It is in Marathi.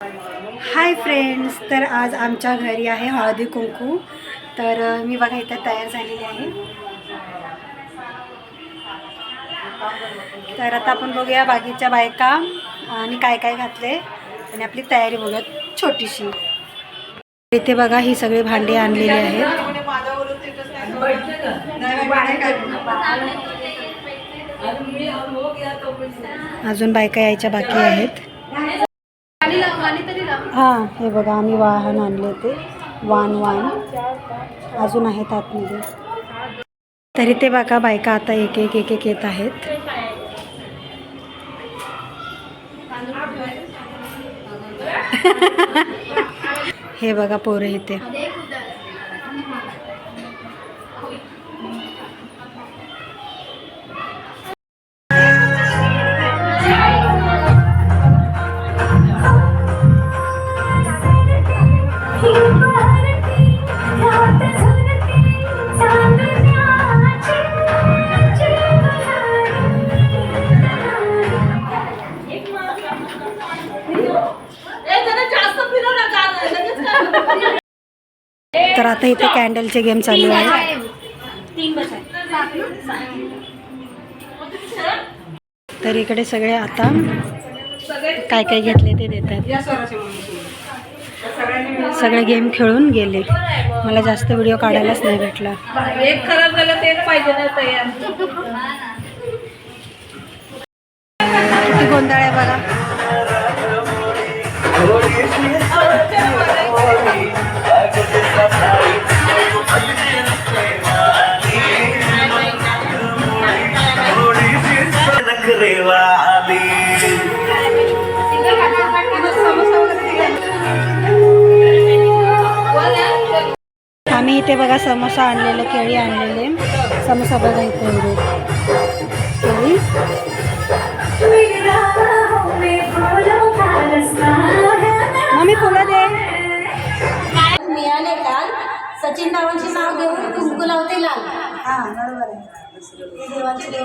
हाय फ्रेंड्स तर आज आमच्या घरी आहे हळदी कुंकू. तर मी बघा इथं तयार झालेली आहे. तर आता आपण बघूया बाकीच्या बायका आणि काय काय घातले. आणि आपली तयारी बघूया छोटीशी. इथे बघा ही सगळी भांडी आणलेली आहेत. अजून बायका यायच्या बाकी आहेत. हां हे बघा आम्ही वाहन आणले ते वान वान. अजून आहेत आतमध्ये. तरी ते बघा बायका आता एक एक एक एक येत आहेत. हे बघा पोरं इथे. तर आता इथे कॅन्डलचे गेम चालू आहे. तर इकडे सगळे आता काय काय घेतले ते देतात. सगळे गेम खेळून गेले. मला जास्त व्हिडिओ काढायलाच नाही भेटला. एक खराब झालं ते पाहिजे ना तयार. आम्ही इथे बघा समोसा आणलेले केळी आणलेले. समोसा बघा इथे. केळी मम्मी फुलं दे. मिळाले काल सचिन रावांचे नाव घेऊन कुंकू लावते लाल. हां बरोबर आहे. देवाचे देव